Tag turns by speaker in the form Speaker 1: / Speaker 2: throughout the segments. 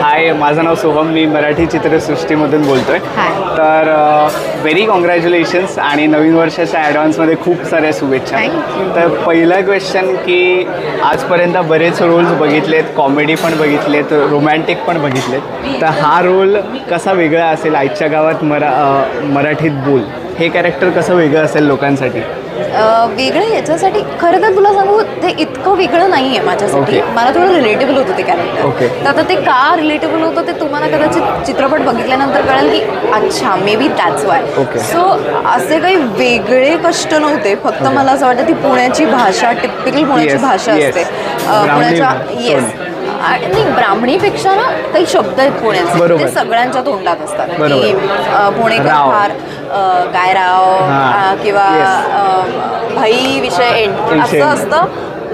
Speaker 1: हाय माझं नाव सोहम. मी मराठी चित्रसृष्टीमधून बोलतोय. तर व्हेरी कॉंग्रॅच्युलेशन्स आणि नवीन वर्षाच्या ॲडव्हान्समध्ये खूप साऱ्या शुभेच्छा. तर पहिला क्वेश्चन की आजपर्यंत बरेच रोल्स बघितलेत कॉमेडी पण बघितलेत रोमॅन्टिक पण बघितलेत. तर हा रोल कसा वेगळा असेल आजच्या गावात मरा मराठीत बोल? हे कॅरेक्टर कसं वेगळं असेल लोकांसाठी?
Speaker 2: वेगळं याच्यासाठी खरं तर तुला सांगू ते इतकं वेगळं नाही आहे माझ्यासाठी
Speaker 1: Okay.
Speaker 2: मला थोडं रिलेटेबल होतं ते कॅरेक्टर. तर आता ते का रिलेटेबल होतं ते तुम्हाला कदाचित चित्रपट बघितल्यानंतर कळेल की अच्छा maybe that's why
Speaker 1: Okay.
Speaker 2: So असे काही वेगळे कष्ट नव्हते फक्त मला असं वाटतं ती पुण्याची भाषा टिपिकल पुण्याची
Speaker 1: Yes,
Speaker 2: भाषा
Speaker 1: yes.
Speaker 2: असते अं,
Speaker 1: ब्राह्मणी
Speaker 2: पुण्याच्या येस नाही ब्राह्मणीपेक्षा ना काही शब्द आहेत पुण्याचे
Speaker 1: बरोबर.
Speaker 2: ते सगळ्यांच्या तोंडात असतात
Speaker 1: बरोबर.
Speaker 2: की अं, पुणेकर
Speaker 1: राव.
Speaker 2: फार गायराव किंवा भाई विषय एंड. असं असतं.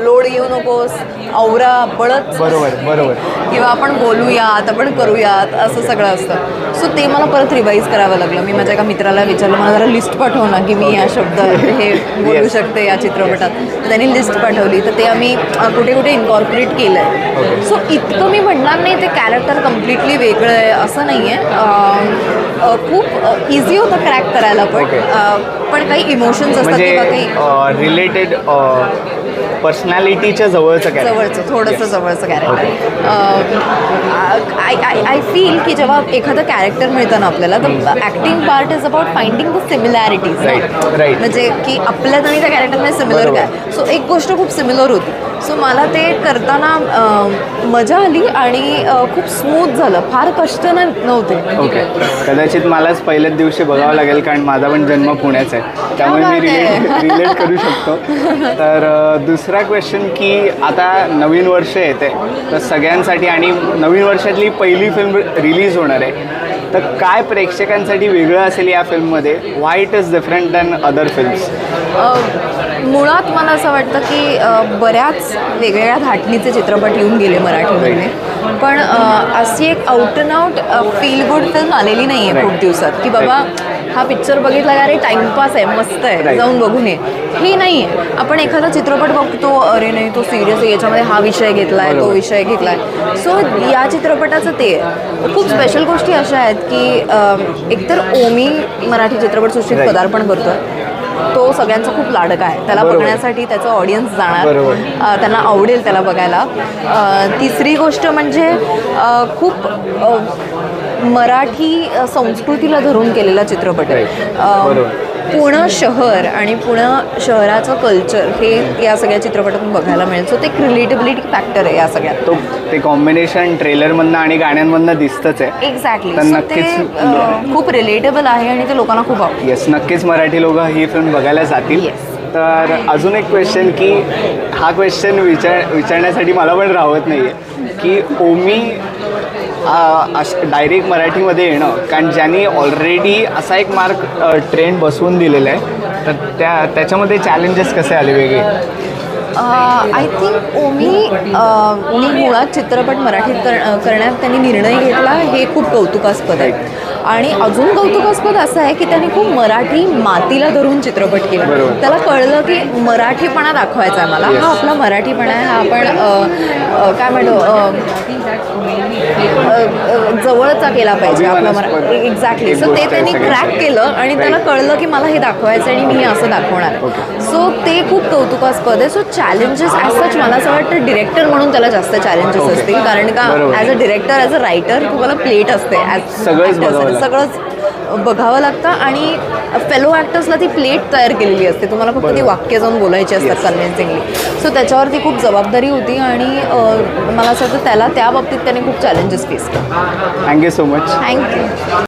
Speaker 2: लोड येऊ नकोस औरा बळत.
Speaker 1: बरोबर बरोबर.
Speaker 2: किंवा आपण बोलूयात आपण करूयात असं सगळं असतं. सो ते मला परत रिवाईज करावं लागलं. मी माझ्या एका मित्राला विचारलं मला जरा लिस्ट पाठव ना की मी या शब्द हे बोलू. शकते या चित्रपटात. तर त्यांनी लिस्ट पाठवली. तर ते आम्ही कुठे कुठे इन्कॉर्पोरेट केलं आहे. सो इतकं मी म्हणणार नाही ते कॅरेक्टर कम्प्लिटली वेगळं आहे असं नाही आहे खूप इझी होतं क्रॅक करायला पण पण काही इमोशन्स असतात
Speaker 1: म्हणजे
Speaker 2: किंवा काही
Speaker 1: रिलेटेड पर्सनॅलिटीच्या जवळचं कॅरेक्टर
Speaker 2: जवळचं थोडंसं. जवळचं character I I I feel की जेव्हा एखादं कॅरेक्टर मिळतं ना आपल्याला तर acting part is about finding the similarities
Speaker 1: Right, right.
Speaker 2: म्हणजे की आपल्यात आणि त्या कॅरेक्टरमध्ये सिमिलर
Speaker 1: बरोबर.
Speaker 2: काय. सो एक गोष्ट खूप सिमिलर होती. सो मला ते करताना मजा आली आणि खूप स्मूथ झालं. फार कष्ट न- नव्हते.
Speaker 1: ओके. कदाचित मलाच पहिल्याच दिवशी बघावं लागेल कारण माझा पण जन्म पुण्याचा आहे. त्यामुळे मी. रिलेट रिलेट करू शकतो. तर दुसरा क्वेश्चन की आता नवीन वर्ष येते. तर सगळ्यांसाठी आणि नवीन वर्षातली पहिली फिल्म रिलीज होणार आहे. तर काय प्रेक्षकांसाठी वेगळं असेल या फिल्ममध्ये? Why it is different than other films
Speaker 2: मुळात मला असं वाटतं की बऱ्याच वेगवेगळ्या धाटणीचे चित्रपट येऊन गेले मराठीमध्ये. पण अशी एक out and out feel good film आलेली नाही आहे खूप. दिवसात की बाबा हा पिक्चर बघितला का अरे टाइमपास आहे मस्त आहे. जाऊन बघून ये हे नाही आहे आपण एखादा चित्रपट बघतो अरे नाही तो सिरियस आहे याच्यामध्ये हा विषय घेतलाय तो
Speaker 1: बरोबर.
Speaker 2: विषय घेतलाय सो या चित्रपटाचं ते आहे. खूप स्पेशल गोष्टी अशा आहेत की एकतर ओमी मराठी चित्रपटसृष्टीत. पदार्पण करतोय तो सगळ्यांचा खूप लाडका आहे. त्याला. बघण्यासाठी त्याचं ऑडियन्स जाणार. त्यांना आवडेल त्याला बघायला. तिसरी गोष्ट म्हणजे खूप मराठी संस्कृतीला धरून केलेला चित्रपट आहे. पुणं शहर आणि पुणं शहराचं कल्चर हे या सगळ्या चित्रपटातून बघायला मिळेल. सो ते एक रिलेटेबिलिटी फॅक्टर आहे या सगळ्यात.
Speaker 1: तो ते कॉम्बिनेशन ट्रेलरमधनं आणि गाण्यांमधनं दिसतंच आहे.
Speaker 2: एक्झॅक्टली
Speaker 1: तर
Speaker 2: सो ते
Speaker 1: नक्कीच-
Speaker 2: अ, खूप रिलेटेबल आहे आणि ते लोकांना खूप आवडेल
Speaker 1: येस नक्कीच मराठी लोक ही फिल्म बघायला जातील.
Speaker 2: Yes.
Speaker 1: तर अजून एक क्वेश्चन की हा क्वेश्चन विचार विचारण्यासाठी मला पण राहत नाही आहे की ओमी डायरेक्ट मराठीमध्ये येणं. कारण ज्यांनी ऑलरेडी असा एक मार्क ट्रेंड बसवून दिलेला आहे तर त्या त्याच्यामध्ये चॅलेंजेस कसे आले वेगळे?
Speaker 2: आय थिंक ओमी मुळात चित्रपट मराठीत कर करण्यात त्यांनी निर्णय घेतला हे खूप कौतुकास्पद आहे. आणि अजून कौतुकास्पद असं आहे की त्यांनी खूप मराठी मातीला धरून चित्रपट केला. त्याला कळलं की मराठीपणा दाखवायचा आहे मला. हा आपला मराठीपणा आहे हा आपण काय म्हणतो जवळचा केला पाहिजे आपला
Speaker 1: अभिमानास्पद
Speaker 2: मरा एक्झॅक्टली
Speaker 1: एक
Speaker 2: सो ते त्यांनी क्रॅक. केलं आणि त्याला. कळलं की मला हे दाखवायचं आणि मी हे असं दाखवणार. सो ते खूप कौतुकास्पद आहे सो चॅलेंजेस ॲज सच मला असं वाटतं डिरेक्टर म्हणून त्याला जास्त चॅलेंजेस. असतील कारण का. As a director as a writer तुम्हाला प्लेट असते ॲज
Speaker 1: सगळंच बघावं लागतं.
Speaker 2: आणि फेलो ॲक्टर्सला ती प्लेट तयार केलेली असते तुम्हाला फक्त ती. वाक्य जाऊन बोलायची असतात. कन्व्हिन्सिंगली सो त्याच्यावरती खूप जबाबदारी होती आणि मला असं वाटतं त्याला त्या बाबतीत त्याने खूप चॅलेंजेस फेस केले
Speaker 1: thank you so much
Speaker 2: thank you